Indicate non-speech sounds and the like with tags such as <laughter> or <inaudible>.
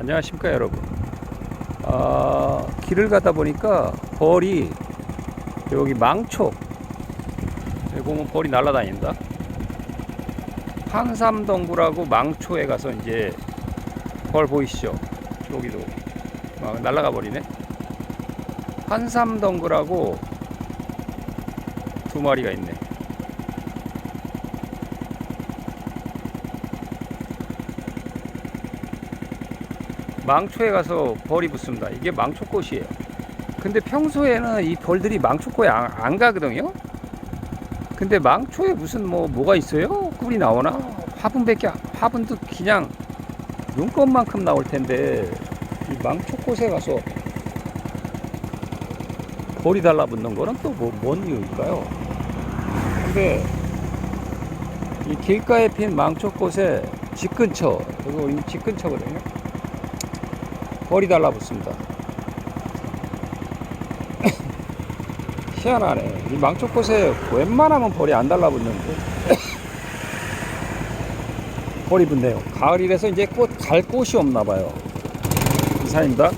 안녕하십니까 여러분. 아, 길을 가다 보니까 벌이 여기 망초 여기 보면 벌이 날아다닌다. 한삼동굴하고 망초에 가서 이제 벌 보이시죠? 여기도 막 날아가 버리네. 한삼동굴하고 두 마리가 있네 망초에 가서 벌이 붙습니다. 이게 망초꽃이에요. 근데 평소에는 이 벌들이 망초꽃에 안, 안 가거든요. 근데 망초에 무슨 뭐 뭐가 있어요? 꿀이 나오나? 화분밖에 안- 화분도 그냥 눈꽃만큼 나올 텐데 이 망초꽃에 가서 벌이 달라붙는 거는 또 뭐 뭔 이유일까요? 근데 이 길가에 핀 망초꽃의 집 근처 그리고 집 근처거든요. 벌이 달라붙습니다. <coughs> 희한하네. 이 망초꽃에 웬만하면 벌이 안 달라붙는데 <coughs> 벌이 붙네요. 가을이라서 이제 꽃 갈 곳이 없나 봐요. 이사입니다.